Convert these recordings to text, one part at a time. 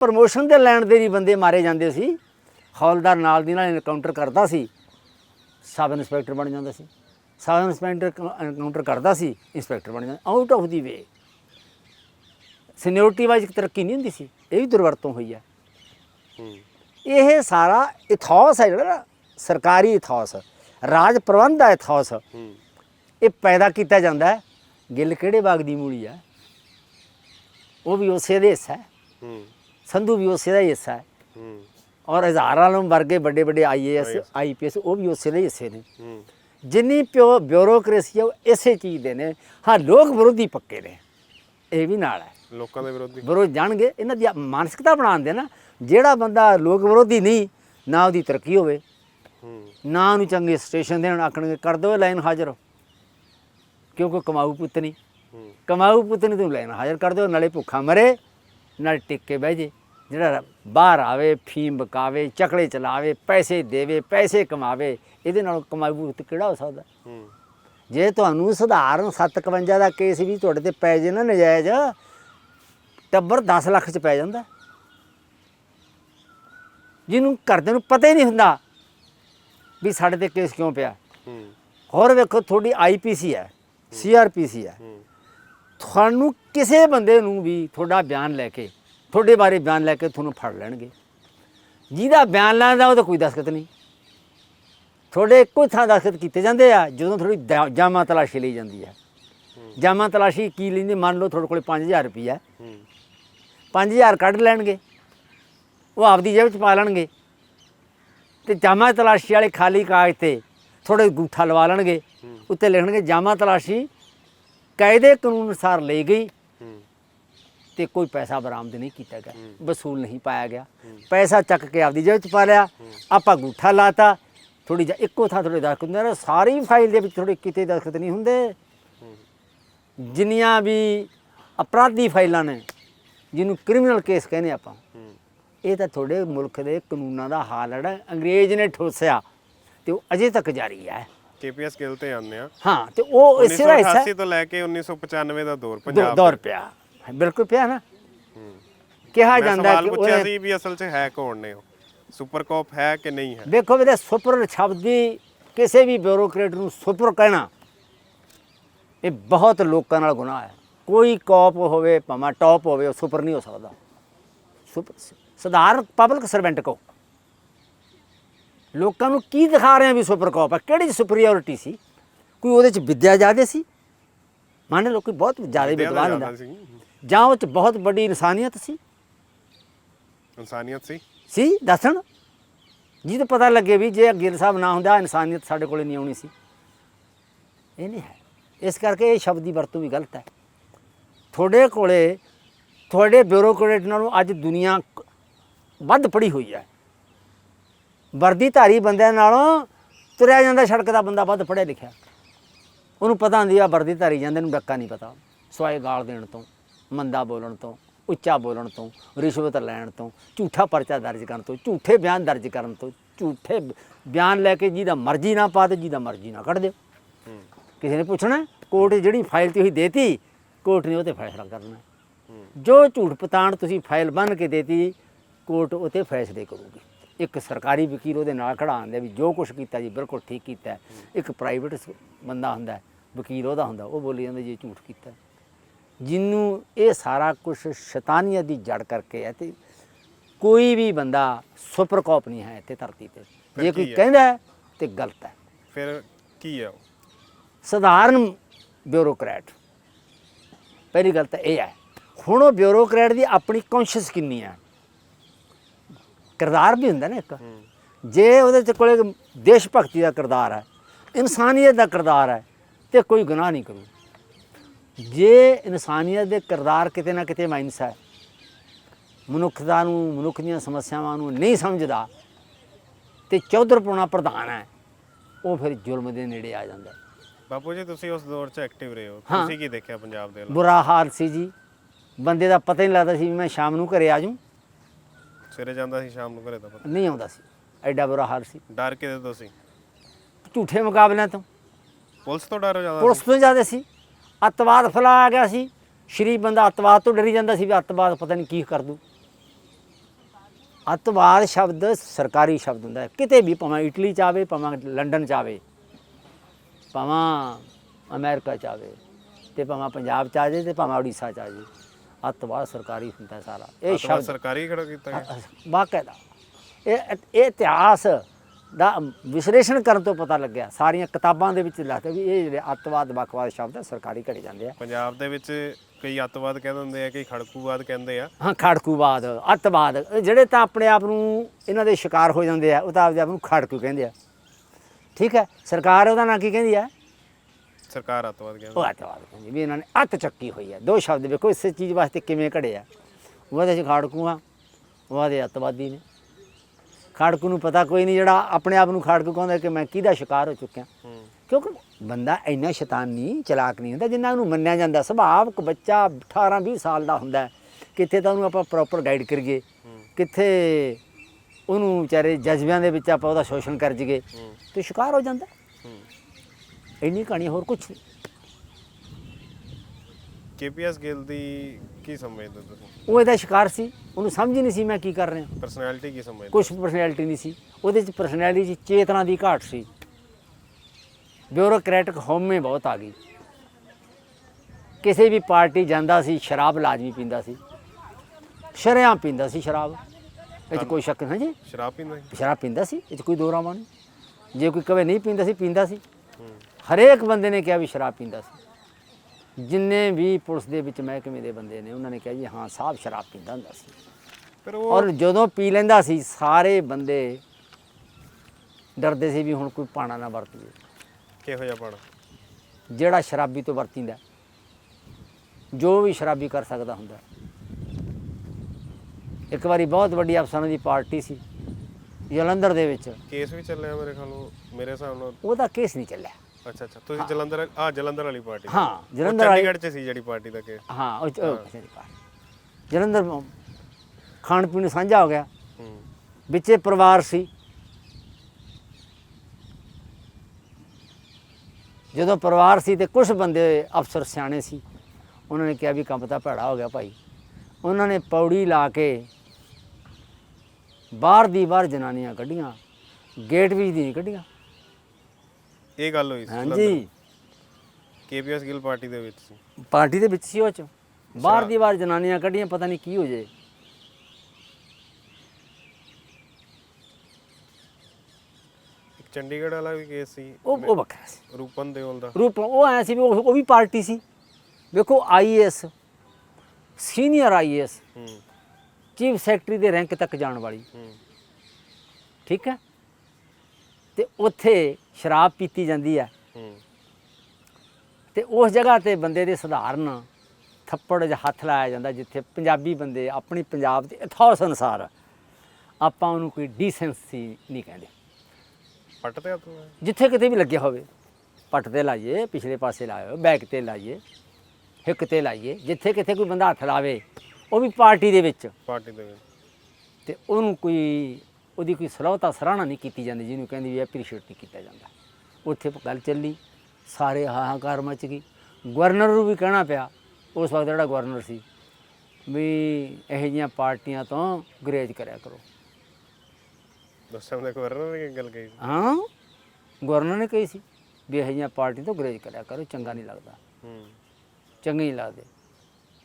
Promotion ਦੇ ਲੈਣ ਦੇ ਹੀ ਬੰਦੇ ਮਾਰੇ ਜਾਂਦੇ ਸੀ। ਹੌਲਦਾਰ ਨਾਲ ਦੀ ਨਾਲ ਐਨਕਾਊਂਟਰ ਕਰਦਾ ਸੀ। ਸਬ ਇੰਸਪੈਕਟਰ ਬਣ ਜਾਂਦਾ ਸੀ। ਸਬ ਇੰਸਪੈਕਟਰ ਐਨਕਾਊਂਟਰ ਕਰਦਾ ਸੀ ਇੰਸਪੈਕਟਰ ਬਣ ਜਾਂਦਾ। Out of the way seniority wise ਤਰੱਕੀ ਨਹੀਂ ਹੁੰਦੀ ਸੀ। ਇਹ ਵੀ ਦੁਰਵਰਤੋਂ ਹੋਈ ਹੈ। ਹੂੰ। ਇਹ ਸਾਰਾ ਇਥੋਸ ਹੈ ਜਿਹੜਾ ਨਾ, ਸਰਕਾਰੀ ਇਥੋਸ ਰਾਜ ਪ੍ਰਬੰਧ ਦਾ ਇਥੋਸ ਹੂੰ। ਇਹ ਪੈਦਾ ਕੀਤਾ ਜਾਂਦਾ ਹੈ। ਗਿੱਲ ਕਿਹੜੇ ਬਾਗ ਦੀ ਮੂਲੀ ਹੈ? ਉਹ ਵੀ ਉਸੇ ਦੇ ਹਿੱਸਾ ਹੈ। ਸੰਧੂ ਵੀ ਉਸੇ ਦਾ ਹੀ ਹਿੱਸਾ ਹੈ। ਹੂੰ। ਔਰ ਹਜ਼ਾਰ ਆਲਮ ਵਰਗੇ ਵੱਡੇ ਵੱਡੇ ਆਈਏਐਸ ਆਈਪੀਐਸ ਉਹ ਵੀ ਉਸੇ ਦੇ ਹਿੱਸੇ ਨੇ। ਹੂੰ। ਜਿੰਨੀ ਪਿਓ ਬਿਊਰੋਕ੍ਰੇਸੀ ਹੈ ਉਹ ਇਸੇ ਚੀਜ਼ ਦੇ ਨੇ। ਹਾਂ ਲੋਕ ਵਿਰੋਧੀ ਪੱਕੇ ਨੇ। ਇਹ ਵੀ ਨਾਲ ਹੈ। ਲੋਕਾਂ ਦੇ ਵਿਰੋਧੀ। ਵਿਰੋਧ ਜਾਣਗੇ ਇਹਨਾਂ ਦੀ ਮਾਨਸਿਕਤਾ ਬਣਾਉਂਦੇ ਨਾ। ਜਿਹੜਾ ਬੰਦਾ ਲੋਕ ਵਿਰੋਧੀ ਨਹੀਂ ਨਾ ਉਹਦੀ ਤਰੱਕੀ ਹੋਵੇ। ਹੂੰ। ਨਾ ਉਹਨੂੰ ਚੰਗੇ ਸਟੇਸ਼ਨ ਦੇਣ ਆਖਣਗੇ ਕਰ ਦਿਓ ਲਾਈਨ ਹਾਜ਼ਰ ਕਿਉਂਕਿ ਕਮਾਊ ਪੁੱਤ ਨਹੀਂ। ਕਮਾਊ ਪੁੱਤ ਨਹੀਂ ਤੂੰ ਲਾਈਨ ਹਾਜ਼ਰ ਕਰ ਦਿਓ ਨਾਲੇ ਭੁੱਖਾ ਮਰੇ ਨਾਲ ਟਿਕ ਕੇ ਬਹਿ ਜੇ। ਜਿਹੜਾ ਬਾਹਰ ਆਵੇ ਫੀਮ ਬਕਾਵੇ ਚਕਲੇ ਚਲਾਵੇ ਪੈਸੇ ਦੇਵੇ ਪੈਸੇ ਕਮਾਵੇ ਇਹਦੇ ਨਾਲ ਕਮਾਊ ਪੁੱਤ ਕਿਹੜਾ ਹੋ ਸਕਦਾ? ਜੇ ਤੁਹਾਨੂੰ ਸਧਾਰਨ 751 ਦਾ ਕੇਸ ਵੀ ਤੁਹਾਡੇ ਤੇ ਪੈ ਜੇ ਨਾ ਨਜਾਇਜ਼ ਟੱਬਰ 10 ਲੱਖ ਚ ਪੈ ਜਾਂਦਾ। ਜਿਹਨੂੰ ਘਰਦਿਆਂ ਨੂੰ ਪਤਾ ਹੀ ਨਹੀਂ ਹੁੰਦਾ ਵੀ ਸਾਡੇ ਤੇ ਕੇਸ ਕਿਉਂ ਪਿਆ। ਹੋਰ ਵੇਖੋ ਤੁਹਾਡੀ ਆਈਪੀਸੀ ਹੈ ਸੀਆਰਪੀਸੀ ਹੂੰ। ਤੁਹਾਨੂੰ ਕਿਸੇ ਬੰਦੇ ਨੂੰ ਵੀ ਤੁਹਾਡਾ ਬਿਆਨ ਲੈ ਕੇ ਤੁਹਾਡੇ ਬਾਰੇ ਬਿਆਨ ਲੈ ਕੇ ਤੁਹਾਨੂੰ ਫੜ ਲੈਣਗੇ। ਜਿਹਦਾ ਬਿਆਨ ਲੈਣ ਦਾ ਉਹਦਾ ਕੋਈ ਦਸਖਤ ਨਹੀਂ। ਤੁਹਾਡੇ ਇੱਕੋ ਥਾਂ ਦਸਖਤ ਕੀਤੇ ਜਾਂਦੇ ਆ ਜਦੋਂ ਥੋੜੀ ਜਾਮਾ ਤਲਾਸ਼ੀ ਲਈ ਜਾਂਦੀ ਹੈ। ਜਾਮਾ ਤਲਾਸ਼ੀ ਕੀ ਲੈਂਦੇ? ਮੰਨ ਲਓ ਤੁਹਾਡੇ ਕੋਲੇ 5000 ਰੁਪਈਆ। ਹੈ। ਹੂੰ 5000 ਕੱਢ ਲੈਣਗੇ। ਉਹ ਆਪਦੀ ਜੇਬ 'ਚ ਪਾ ਲੈਣਗੇ। ਤੇ ਜਾਮਾ ਤਲਾਸ਼ੀ ਵਾਲੇ ਖਾਲੀ ਕਾਗਜ਼ ਤੇ ਥੋੜੇ ਗੂਠਾ ਲਵਾ ਲੈਣਗੇ। ਉੱਤੇ ਲਿਖਣਗੇ ਜਾਮਾ ਤਲਾਸ਼ੀ ਕਾਇਦੇ ਕਾਨੂੰਨ ਅਨੁਸਾਰ ਲਈ ਗਈ। ਤੇ ਕੋਈ ਪੈਸਾ ਬਰਾਮਦ ਨਹੀਂ ਕੀਤਾ ਗਿਆ। ਵਸੂਲ ਨਹੀਂ ਪਾਇਆ ਗਿਆ। ਪੈਸਾ ਚੱਕ ਕੇ ਆਪਦੀ ਜੇਬ 'ਚ ਪਾ ਲਿਆ। ਆਪਾਂ ਗੂਠਾ ਲਾਤਾ। ਥੋੜੀ ਜਿਹਾ ਇੱਕੋ ਥਾਂ ਥੋੜੇ ਦਸਖਤ ਹੁੰਦੇ ਨੇ। ਸਾਰੀ ਫਾਈਲ ਦੇ ਵਿੱਚ ਥੋੜੇ ਕਿਤੇ ਦਸਖਤ ਨਹੀਂ ਹੁੰਦੇ। ਜਿੰਨੀਆਂ ਵੀ ਅਪਰਾਧੀ ਫਾਈਲਾਂ ਨੇ ਜਿਹਨੂੰ ਕ੍ਰਿਮੀਨਲ ਕੇਸ ਕਹਿੰਦੇ ਆਪਾਂ ਇਹ ਤਾਂ ਤੁਹਾਡੇ ਮੁਲਕ ਦੇ ਕਾਨੂੰਨਾਂ ਦਾ ਹਾਲ ਹੈ। ਅੰਗਰੇਜ਼ ਨੇ ਠੋਸਿਆ ਤੇ ਉਹ ਅਜੇ ਤੱਕ ਜਾਰੀ ਹੈ। ਕੇਪੀਐਸ ਗਿੱਲ ਤੇ ਆਉਂਦੇ ਆ। ਹਾਂ ਤੇ ਉਹ ਇਸੇ ਦਾ ਹਿੱਸਾ 1988 ਤੋਂ ਲੈ ਕੇ 1995 ਦਾ ਦੌਰ ਦੋ- ਪੰਜਾਬ ਦੌਰ ਪਿਆ। ਬਿਲਕੁਲ ਪਿਆ ਨਾ। ਕਿਹਾ ਜਾਂਦਾ ਸਵਾਲ ਕਿ ਪੁੱਛਿਆ ਉਹ ਸੀ ਵੀ ਅਸਲ 'ਚ ਹੈ ਕੌਣ ਨੇ ਉਹ? ਸੁਪਰ ਕਾਪ ਹੈ ਕਿ ਨਹੀਂ ਹੈ? ਦੇਖੋ ਵੀਰੇ ਸੁਪਰ ਸ਼ਬਦ ਦੀ ਕਿਸੇ ਵੀ ਬਿਊਰੋਕਰੇਟ ਨੂੰ ਸੁਪਰ ਕਹਿਣਾ ਇਹ ਬਹੁਤ ਲੋਕਾਂ ਨਾਲ ਗੁਨਾਹ ਹੈ। ਕੋਈ ਕੌਪ ਹੋਵੇ ਭਾਵੇਂ ਟੌਪ ਹੋਵੇ ਉਹ ਸੁਪਰ ਨਹੀਂ ਹੋ ਸਕਦਾ। ਸੁਪਰ ਸਧਾਰਨ ਪਬਲਿਕ ਸਰਵੈਂਟ ਕੋ ਲੋਕਾਂ ਨੂੰ ਕੀ ਦਿਖਾ ਰਹੇ ਆ ਵੀ ਸੁਪਰ ਕੌਪ ਹੈ? ਕਿਹੜੀ ਸੁਪਰੀਅਰਿਟੀ ਸੀ? ਕੋਈ ਉਹਦੇ ਚ ਵਿਦਿਆ ਜ਼ਿਆਦੇ ਸੀ? ਮੰਨ ਲਓ ਕੋਈ ਬਹੁਤ ਜ਼ਿਆਦਾ ਵਿਦਵਾਨ ਹੁੰਦਾ ਜਾਂ ਉਹ ਚ ਬਹੁਤ ਵੱਡੀ ਇਨਸਾਨੀਅਤ ਸੀ? ਇਨਸਾਨੀਅਤ ਸੀ। ਸੀ? ਦੱਸਣ। ਜਿਹਦੇ ਪਤਾ ਲੱਗੇ ਵੀ ਜੇ ਗਿੱਲ ਸਾਹਿਬ ਨਾ ਹੁੰਦਾ ਇਨਸਾਨੀਅਤ ਸਾਡੇ ਕੋਲੇ ਨਹੀਂ ਆਉਣੀ ਸੀ। ਇਹ ਨਹੀਂ ਹੈ। ਇਸ ਕਰਕੇ ਇਹ ਸ਼ਬਦ ਦੀ ਵਰਤੋਂ ਵੀ ਗਲਤ ਹੈ। ਤੁਹਾਡੇ ਕੋਲੇ ਤੁਹਾਡੇ ਬਿਊਰੋਕਰੇਟ ਨਾਲੋਂ ਅੱਜ ਦੁਨੀਆ ਕ- ਵੱਧ ਪੜੀ ਹੋਈ ਹੈ। ਵਰਦੀਧਾਰੀ ਬੰਦਿਆਂ ਨਾਲੋਂ ਤੁਰਿਆ ਜਾਂਦਾ ਸੜਕ ਦਾ ਬੰਦਾ ਵੱਧ ਪੜਿਆ ਲਿਖਿਆ। ਉਹਨੂੰ ਪਤਾ ਹੁੰਦੀ ਆ ਵਰਦੀਧਾਰੀ ਜਾਂਦੇ ਨੂੰ ਡੱਕਾ ਨਹੀਂ ਪਤਾ। ਸਵਾਏ ਗਾਲ ਦੇਣ ਤੋਂ ਮੰਦਾ ਬੋਲਣ ਤੋਂ ਉੱਚਾ ਬੋਲਣ ਤੋਂ ਰਿਸ਼ਵਤ ਲੈਣ ਤੋਂ ਝੂਠਾ ਪਰਚਾ ਦਰਜ ਕਰਨ ਤੋਂ ਝੂਠੇ ਬਿਆਨ ਦਰਜ ਕਰਨ ਤੋਂ ਝੂਠੇ ਬਿਆਨ ਲੈ ਕੇ ਜਿਹਦਾ ਮਰਜ਼ੀ ਨਾ ਪਾ ਤੇ ਜਿਹਦਾ ਮਰਜ਼ੀ ਨਾ ਕੱਢ ਦਿਓ। ਕਿਸੇ ਨੇ ਪੁੱਛਣਾ ਕੋਰਟ ਜਿਹੜੀ ਫਾਈਲ ਤੇ ਹੋਈ ਦੇਤੀ ਕੋਰਟ ਨੇ ਉਹ ਤੇ ਫੈਸਲਾ ਕਰਨਾ। ਜੋ ਝੂਠ ਪਤਾਣ ਤੁਸੀਂ ਫਾਈਲ ਬੰਨ ਕੇ ਦੇਤੀ ਕੋਰਟ ਉਹ ਤੇ ਫੈਸਲੇ ਕਰੂਗੀ। ਇੱਕ ਸਰਕਾਰੀ ਵਕੀਲ ਉਹਦੇ ਨਾਲ ਖੜਾ ਹੁੰਦਾ ਵੀ ਜੋ ਕੁਝ ਕੀਤਾ ਜੀ ਬਿਲਕੁਲ ਠੀਕ ਕੀਤਾ। ਇੱਕ ਪ੍ਰਾਈਵੇਟ ਬੰਦਾ ਹੁੰਦਾ ਵਕੀਲ ਉਹਦਾ ਹੁੰਦਾ ਉਹ ਬੋਲੀ ਜਾਂਦਾ ਜੀ ਝੂਠ ਕੀਤਾ ਹੈ। ਜਿਹਨੂੰ ਇਹ ਸਾਰਾ ਕੁਝ ਸ਼ੈਤਾਨੀਅਤ ਦੀ ਜੜ ਕਰਕੇ ਹੈ ਤੇ ਕੋਈ ਵੀ ਬੰਦਾ ਸੁਪਰ ਕਾਪ ਨਹੀਂ ਹੈ ਇੱਥੇ ਧਰਤੀ ਤੇ ਜੇ ਕੋਈ? ਕਹਿੰਦਾ ਤੇ ਗਲਤ ਹੈ ਫਿਰ ਕੀ ਹੈ ਉਹ ਸਧਾਰਨ ਬਿਊਰੋਕਰੈਟ ਪਹਿਲੀ ਗੱਲ ਤਾਂ ਇਹ ਹੈ ਹੁਣ ਉਹ ਬਿਊਰੋਕਰੈਟ ਦੀ ਆਪਣੀ ਕੌਨਸ਼ੀਅਸ ਕਿੰਨੀ ਹੈ ਕਿਰਦਾਰ ਵੀ ਹੁੰਦਾ ਨਾ ਇੱਕ ਜੇ ਉਹਦੇ ਚ ਕੋਲੇ ਦੇਸ਼ ਭਗਤੀ ਦਾ ਕਿਰਦਾਰ ਹੈ ਇਨਸਾਨੀਅਤ ਦਾ ਕਿਰਦਾਰ ਹੈ ਤੇ ਕੋਈ ਗੁਨਾਹ ਨਹੀਂ ਕਰੂ ਜੇ ਇਨਸਾਨੀਅਤ ਦੇ ਕਿਰਦਾਰ ਕਿਤੇ ਨਾ ਕਿਤੇ ਮਾਈਨਸ ਹੈ ਮਨੁੱਖਤਾ ਨੂੰ ਮਨੁੱਖ ਦੀਆਂ ਸਮੱਸਿਆਵਾਂ ਨੂੰ ਨਹੀਂ ਸਮਝਦਾ ਤੇ ਚੌਧਰਪੁਣਾ ਪ੍ਰਧਾਨ ਹੈ ਉਹ ਫਿਰ ਜ਼ੁਲਮ ਦੇ ਨੇੜੇ ਆ ਜਾਂਦਾ। ਬਾਪੂ ਜੀ ਤੁਸੀਂ ਉਸ ਦੌਰ 'ਚ ਐਕਟਿਵ ਰਹੇ ਹੋ। ਤੁਸੀਂ ਕੀ ਦੇਖਿਆ ਪੰਜਾਬ ਦੇ? ਬੁਰਾ ਹਾਲ ਸੀ ਜੀ ਬੰਦੇ ਦਾ ਪਤਾ ਹੀ ਨਹੀਂ ਲੱਗਦਾ ਸੀ ਵੀ ਮੈਂ ਸ਼ਾਮ ਨੂੰ ਘਰੇ ਆ ਜਾਊਂ ਸਵੇਰੇ ਜਾਂਦਾ ਸੀ ਸ਼ਾਮ ਨੂੰ ਘਰੇ ਤਾਂ ਪਤਾ। ਨਹੀਂ ਆਉਂਦਾ ਸੀ। ਐਡਾ ਬੁਰਾ ਹਾਲ ਸੀ। ਡਰ ਕਿਹਦੇ ਤੋਂ ਸੀ। ਝੂਠੇ ਮੁਕਾਬਲਿਆਂ ਤੋਂ। ਪੁਲਿਸ ਤੋਂ ਡਰ ਜ਼ਿਆਦਾ ਪੁਲਿਸ ਤੋਂ ਜ਼ਿਆਦਾ ਸੀ। ਅੱਤਵਾਦ ਫੈਲਾਇਆ ਗਿਆ ਸੀ। ਸ਼ਰੀਫ ਬੰਦਾ ਅੱਤਵਾਦ ਤੋਂ ਡਰੀ ਜਾਂਦਾ ਸੀ ਵੀ ਅੱਤਵਾਦ ਪਤਾ ਨਹੀਂ ਕੀ ਕਰ ਦੂ। ਅੱਤਵਾਦ ਸ਼ਬਦ ਸਰਕਾਰੀ ਸ਼ਬਦ ਹੁੰਦਾ ਹੈ। ਕਿਤੇ ਵੀ ਭਾਵੇਂ ਇਟਲੀ ਚ ਆਵੇ ਭਾਵੇਂ ਲੰਡਨ ਚ ਆਵੇ ਭਾਵੇਂ ਅਮਰੀਕਾ ਚ ਆਵੇ ਤੇ ਭਾਵੇਂ ਪੰਜਾਬ ਚ ਆ ਜਾਏ ਤੇ ਭਾਵੇਂ ਉੜੀਸਾ ਚ ਆ ਜਾਏ। ਅੱਤਵਾਦ ਸਰਕਾਰੀ ਹੁੰਦਾ ਹੈ ਸਾਰਾ। ਇਹ ਸ਼ਬਦ ਸਰਕਾਰੀ ਖੜਾ ਕੀਤਾ ਗਿਆ? ਬਾਕਾਇਦਾ ਇਹ ਇਹ ਇਤਿਹਾਸ ਦਾ ਵਿਸ਼ਲੇਸ਼ਣ ਕਰਨ ਤੋਂ ਪਤਾ ਲੱਗਿਆ। ਸਾਰੀਆਂ ਕਿਤਾਬਾਂ ਦੇ ਵਿੱਚ ਲਿਖਦੇ ਵੀ ਇਹ ਜਿਹੜੇ ਅੱਤਵਾਦ ਬਕਵਾਦ ਸ਼ਬਦ ਆ, ਸਰਕਾਰੀ ਘੜੇ ਜਾਂਦੇ ਆ। ਪੰਜਾਬ ਦੇ ਵਿੱਚ ਕਈ ਅੱਤਵਾਦ ਕਹਿ ਦਿੰਦੇ ਆ ਕਈ ਖੜਕੂਵਾਦ ਕਹਿੰਦੇ ਆ। ਹਾਂ ਖੜਕੂਵਾਦ ਅੱਤਵਾਦ ਜਿਹੜੇ ਤਾਂ ਆਪਣੇ ਆਪ ਨੂੰ ਇਹਨਾਂ ਦੇ ਸ਼ਿਕਾਰ ਹੋ ਜਾਂਦੇ ਆ ਉਹ ਤਾਂ ਆਪ ਨੂੰ ਖੜਕੂ ਕਹਿੰਦੇ ਆ। ਠੀਕ ਹੈ ਸਰਕਾਰ ਉਹਦਾ ਨਾਂ ਕੀ ਕਹਿੰਦੀ ਆ? ਸਰਕਾਰ ਅੱਤਵਾਦ ਕਹਿੰਦੇ ਉਹ ਅੱਤਵਾਦ ਕਹਿੰਦੀ ਵੀ ਇਹਨਾਂ ਨੇ ਅੱਤ ਚੱਕੀ ਹੋਈ ਹੈ ਦੋ ਸ਼ਬਦ ਵੇਖੋ ਇਸੇ ਚੀਜ਼ ਵਾਸਤੇ ਕਿਵੇਂ ਘੜੇ ਆ ਉਹਦੇ ਚ ਖਾੜਕੂ ਆ ਉਹਦੇ ਅੱਤਵਾਦੀ ਨੇ। ਖਾੜਕੂ ਨੂੰ ਪਤਾ ਕੋਈ ਨਹੀਂ ਜਿਹੜਾ ਆਪਣੇ ਆਪ ਨੂੰ ਖਾੜਕੂ ਕਹਿੰਦਾ ਕਿ ਮੈਂ ਕਿਹਦਾ ਸ਼ਿਕਾਰ ਹੋ ਚੁੱਕਿਆ। ਕਿਉਂਕਿ ਬੰਦਾ ਇੰਨਾ ਸ਼ੈਤਾਨ ਨਹੀਂ ਚਲਾਕ ਨਹੀਂ ਹੁੰਦਾ ਜਿੰਨਾ ਉਹਨੂੰ ਮੰਨਿਆ ਜਾਂਦਾ। ਸੁਭਾਵਕ ਬੱਚਾ 18 20 ਸਾਲ ਦਾ ਹੁੰਦਾ। ਕਿੱਥੇ ਤਾਂ ਉਹਨੂੰ ਆਪਾਂ ਪ੍ਰੋਪਰ ਗਾਈਡ ਕਰੀਏ। ਕਿੱਥੇ ਉਹਨੂੰ ਵਿਚਾਰੇ ਜਜ਼ਬਿਆਂ ਦੇ ਵਿੱਚ ਆਪਾਂ ਉਹਦਾ ਸ਼ੋਸ਼ਣ ਕਰ ਜੀਏ ਹੂੰ। ਤੇ ਸ਼ਿਕਾਰ ਹੋ ਜਾਂਦਾ। ਇੰਨੀ ਕਹਾਣੀ ਹੋਰ ਕੁਝ ਕੇਪੀਐਸ ਗਿੱਲ ਦੀ ਕੀ ਸਮਝਦੇ ਤੁਸੀਂ? ਉਹ ਇਹਦਾ ਸ਼ਿਕਾਰ ਸੀ ਉਹਨੂੰ ਸਮਝ ਹੀ ਨਹੀਂ ਸੀ ਮੈਂ ਕੀ ਕਰ ਰਿਹਾ। ਪਰਸਨੈਲਿਟੀ ਕੀ ਸਮਝਦੇ? ਕੁਝ ਪਰਸਨੈਲਿਟੀ ਨਹੀਂ ਸੀ। ਉਹਦੇ ਚ ਪਰਸਨੈਲਿਟੀ ਚ ਚੇਤਨਾ ਦੀ ਘਾਟ ਸੀ। ਬਿਊਰੋਕ੍ਰੈਟਿਕ ਹਉਮੈ ਬਹੁਤ ਆ ਗਈ। ਕਿਸੇ ਵੀ ਪਾਰਟੀ ਜਾਂਦਾ ਸੀ ਸ਼ਰਾਬ ਲਾਜ਼ਮੀ ਪੀਂਦਾ ਸੀ। ਸ਼ਰੇਆਮ ਪੀਂਦਾ ਸੀ ਸ਼ਰਾਬ। ਇਹ 'ਚ ਕੋਈ ਸ਼ੱਕ ਨਹੀਂ ਜੀ ਸ਼ਰਾਬ ਪੀਂਦਾ ਸੀ? ਸ਼ਰਾਬ ਪੀਂਦਾ ਸੀ ਇਹ 'ਚ ਕੋਈ ਦੋ ਰਾਮਾ ਨਹੀਂ। ਜੇ ਕੋਈ ਕਵੇ ਨਹੀਂ ਪੀਂਦਾ ਸੀ ਪੀਂਦਾ ਸੀ। ਹਰੇਕ ਬੰਦੇ ਨੇ ਕਿਹਾ ਵੀ ਸ਼ਰਾਬ ਪੀਂਦਾ ਸੀ। ਜਿੰਨੇ ਵੀ ਪੁਲਿਸ ਦੇ ਵਿੱਚ ਮਹਿਕਮੇ ਦੇ ਬੰਦੇ ਨੇ ਉਹਨਾਂ ਨੇ ਕਿਹਾ ਜੀ ਹਾਂ ਸਾਹਿਬ ਸ਼ਰਾਬ ਪੀਂਦਾ ਹੁੰਦਾ ਸੀ। ਪਰ ਉਹ ਔਰ ਜਦੋਂ ਪੀ ਲੈਂਦਾ ਸੀ ਸਾਰੇ ਬੰਦੇ ਡਰਦੇ ਸੀ ਵੀ ਹੁਣ ਕੋਈ ਪਾਣਾ ਨਾ ਵਰਤੀਏ। ਕਿਹੋ ਜਿਹਾ ਪਾਣਾ? ਜਿਹੜਾ ਸ਼ਰਾਬੀ ਤੋਂ ਵਰਤੀਂਦਾ ਜੋ ਵੀ ਸ਼ਰਾਬੀ ਕਰ ਸਕਦਾ ਹੁੰਦਾ। ਇੱਕ ਵਾਰੀ ਬਹੁਤ ਵੱਡੀ ਅਫਸਰਾਂ ਦੀ ਪਾਰਟੀ ਸੀ ਜਲੰਧਰ ਦੇ ਵਿੱਚ। ਕੇਸ ਵੀ ਚੱਲਿਆ ਮੇਰੇ ਖਿਆਲ ਮੇਰੇ ਹਿਸਾਬ ਨਾਲ। ਉਹਦਾ ਕੇਸ ਨਹੀਂ ਚੱਲਿਆ। ਅੱਛਾ ਅੱਛਾ। ਤੁਸੀਂ ਜਲੰਧਰ ਆ ਜਲੰਧਰ ਵਾਲੀ ਪਾਰਟੀ ਹਾਂ, ਜਲੰਧਰ ਵਾਲੀ- ਚੰਡੀਗੜ੍ਹ ਚ ਸੀ ਜਿਹੜੀ ਪਾਰਟੀ ਦਾ ਕੇਸ। ਹਾਂ ਉਹ 'ਚ- ਉਹ ਕਿਸੇ ਦੀ ਪਾਰਟੀ। ਜਲੰਧਰ ਖਾਣ ਪੀਣ ਸਾਂਝਾ ਹੋ ਗਿਆ। ਹੂੰ। ਵਿੱਚੇ ਪਰਿਵਾਰ ਸੀ। ਜਦੋਂ ਪਰਿਵਾਰ ਸੀ ਤੇ ਕੁਝ ਬੰਦੇ ਅਫਸਰ ਸਿਆਣੇ ਸੀ। ਉਹਨਾਂ ਨੇ ਕਿਹਾ ਵੀ ਕੰਮ ਤਾਂ ਭੈੜਾ ਹੋ ਗਿਆ ਭਾਈ। ਉਹਨਾਂ ਨੇ ਪੌੜੀ ਲਾ ਕੇ ਬਾਹਰ ਦੀ ਬਾਹਰ ਜਨਾਨੀਆਂ ਕੱਢੀਆਂ। ਗੇਟ ਵਿੱਚ ਦੀ ਨਹੀਂ ਕੱਢੀਆਂ। ਇਹ ਗੱਲ ਹੋਈ ਸੀ ਹਾਂਜੀ। ਕੇਪੀਐਸ ਗਿੱਲ ਪਾਰਟੀ ਦੇ ਵਿੱਚ ਸੀ। ਪਾਰਟੀ ਦੇ ਵਿੱਚ ਸੀ ਉਹ ਚ। ਬਾਹਰ ਦੀ ਬਾਹਰ ਜਨਾਨੀਆਂ ਕੱਢੀਆਂ ਪਤਾ ਨਹੀਂ ਕੀ ਹੋ ਜੇ ਇੱਕ ਚੰਡੀਗੜ੍ਹ ਵਾਲਾ ਵੀ ਕੇਸ ਸੀ। ਉਹ ਉਹ ਵੱਖਰਾ ਸੀ। ਰੂਪਨ ਦੇਓਲ ਦਾ। ਰੂਪ ਉਹ ਐ ਸੀ ਵੀ ਉਹ ਉਹ ਵੀ ਪਾਰਟੀ ਸੀ। ਵੇਖੋ ਆਈਏਐਸ ਸੀਨੀਅਰ ਆਈਏਐਸ ਹੂੰ। ਚੀਫ ਸੈਕਟਰੀ ਦੇ ਰੈਂਕ ਤੱਕ ਜਾਣ ਵਾਲੀ। ਹੂੰ। ਠੀਕ ਹੈ? ਤੇ ਉੱਥੇ ਸ਼ਰਾਬ ਪੀਤੀ ਜਾਂਦੀ ਹੈ। ਤੇ ਉਸ ਜਗ੍ਹਾ ਤੇ ਬੰਦੇ ਦੇ ਸਧਾਰਨ ਥੱਪੜ ਜਾਂ ਹੱਥ ਲਾਇਆ ਜਾਂਦਾ ਜਿੱਥੇ ਪੰਜਾਬੀ ਬੰਦੇ ਆਪਣੀ ਪੰਜਾਬ ਦੇ ਇਥੋਸ ਅਨੁਸਾਰ ਆਪਾਂ ਉਹਨੂੰ ਕੋਈ ਡੀਸੈਂਸੀ ਨਹੀਂ ਕਹਿੰਦੇ। ਪੱਟ ਤੇ ਹੱਥ ਲਾਇਆ? ਜਿੱਥੇ ਕਿਤੇ ਵੀ ਲੱਗਿਆ ਹੋਵੇ ਪੱਟ ਤੇ ਲਾਈਏ ਪਿਛਲੇ ਪਾਸੇ ਲਾਇਓ ਬੈਕ ਤੇ ਲਾਈਏ ਹਿੱਕ ਤੇ ਲਾਈਏ ਜਿੱਥੇ ਕਿਤੇ ਕੋਈ ਬੰਦਾ ਹੱਥ ਲਾਵੇ ਉਹ ਵੀ ਪਾਰਟੀ ਦੇ ਵਿੱਚ। ਪਾਰਟੀ ਦੇ ਵਿੱਚ। ਤੇ ਉਹਨੂੰ ਕੋਈ ਉਹਦੀ ਕੋਈ ਸਲਾਹਤਾ ਸਰਾਹਣਾ ਨਹੀਂ ਕੀਤੀ ਜਾਂਦੀ ਜਿਹਨੂੰ ਕਹਿੰਦੀ ਵੀ ਐਪਰੀਸ਼ੀਏਟ ਨਹੀਂ ਕੀਤਾ ਜਾਂਦਾ। ਉੱਥੇ ਗੱਲ ਚੱਲੀ ਸਾਰੇ ਹਾਹਾਕਾਰ ਮਚ ਗਈ ਗਵਰਨਰ ਨੂੰ ਵੀ ਕਹਿਣਾ ਪਿਆ ਉਸ ਵਕਤ ਜਿਹੜਾ ਗਵਰਨਰ ਸੀ ਵੀ ਇਹੋ ਜਿਹੀਆਂ ਪਾਰਟੀਆਂ ਤੋਂ ਗੁਰੇਜ਼ ਕਰਿਆ ਕਰੋ। ਉਹਨੇ ਗਵਰਨਰ ਨੇ ਗੱਲ ਕਹੀ ਸੀ? ਹਾਂ ਗਵਰਨਰ ਨੇ ਕਹੀ ਸੀ ਵੀ ਇਹੋ ਜਿਹੀਆਂ ਪਾਰਟੀ ਤੋਂ ਗੁਰੇਜ਼ ਕਰਿਆ ਕਰੋ ਚੰਗਾ ਨਹੀਂ ਲੱਗਦਾ। ਹੂੰ। ਚੰਗੇ ਨਹੀਂ ਲੱਗਦੇ।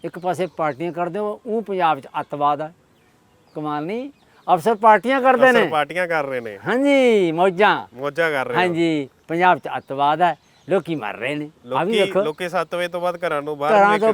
ਇੱਕ ਪਾਸੇ ਪਾਰਟੀਆਂ ਕਰਦੇ ਹੋ ਉਹ ਪੰਜਾਬ 'ਚ ਅੱਤਵਾਦ ਆ ਕਮਾਲ ਨਹੀਂ? ਅਫਸਰ ਪਾਰਟੀਆਂ ਕਰਦੇ ਅਫਸਰ ਨੇ। ਪਾਰਟੀਆਂ ਕਰ ਰਹੇ ਨੇ। ਹਾਂਜੀ ਮੌਜਾਂ। ਮੋਜਾ ਕਰ ਰਹੇ ਨੇ। ਹਾਂਜੀ ਪੰਜਾਬ 'ਚ ਅੱਤਵਾਦ ਹੈ ਲੋਕੀ ਮਰ ਰਹੇ ਨੇ। ਆ ਵੀ ਲੋਕੀ ਲੋਕੀ 7 ਵਜੇ ਤੋਂ ਬਾਅਦ ਘਰਾਂ ਨੂੰ ਬਾਹਰ ਘਰਾਂ ਤੋਂ